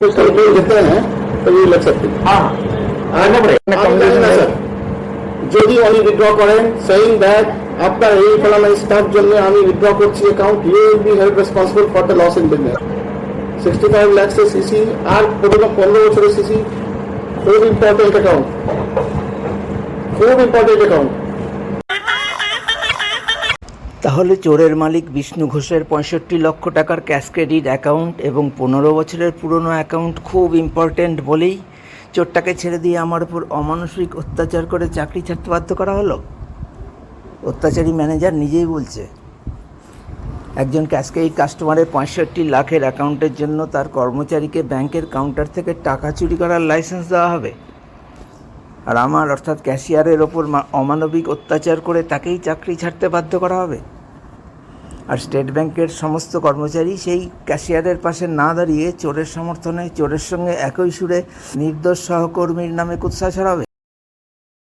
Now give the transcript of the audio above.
कुछ कंट्रोल देते हैं तो we will accept it. হ্যাঁ And আমি জানি না স্যার যদি উনি উইথড্র করেন সেইং দ্যাট আপনার এই ফলানা স্টাফ জন্য আমি উইথড্র করছি account you will be held responsible for the loss in business sixty five ল্যাক্সের CC আর পনেরো পনেরো বছরের সিসি খুব ইম্পর্টেন্ট অ্যাকাউন্ট খুব ইম্পর্টেন্ট অ্যাকাউন্ট তাহলে চোরের মালিক বিষ্ণু ঘোষের পঁয়ষট্টি লক্ষ টাকার ক্যাশ ক্রেডিট অ্যাকাউন্ট এবং পনেরো বছরের পুরনো অ্যাকাউন্ট খুব ইম্পর্ট্যান্ট বলেই চোরটাকে ছেড়ে দিয়ে আমার উপর অমানসিক অত্যাচার করে চাকরি ছাড়তে বাধ্য করা হলো? অত্যাচারী ম্যানেজার নিজেই বলছে, একজন ক্যাশ ক্রেডিট কাস্টমারের পঁয়ষট্টি লাখের অ্যাকাউন্টের জন্য তার কর্মচারীকে ব্যাংকের কাউন্টার থেকে টাকা চুরি করার লাইসেন্স দেওয়া হবে। আর আমার, অর্থাৎ ক্যাশিয়ারের ওপর অমানবিক অত্যাচার করে তাকেই চাকরি ছাড়তে বাধ্য করা হবে। আর স্টেট ব্যাংকের সমস্ত কর্মচারী সেই ক্যাশিয়ারের পাশে না দাঁড়িয়ে চোরের সমর্থনে, চোরের সঙ্গে একই সুরে নির্দোষ সহকর্মীর নামে কুৎসা ছড়াবে।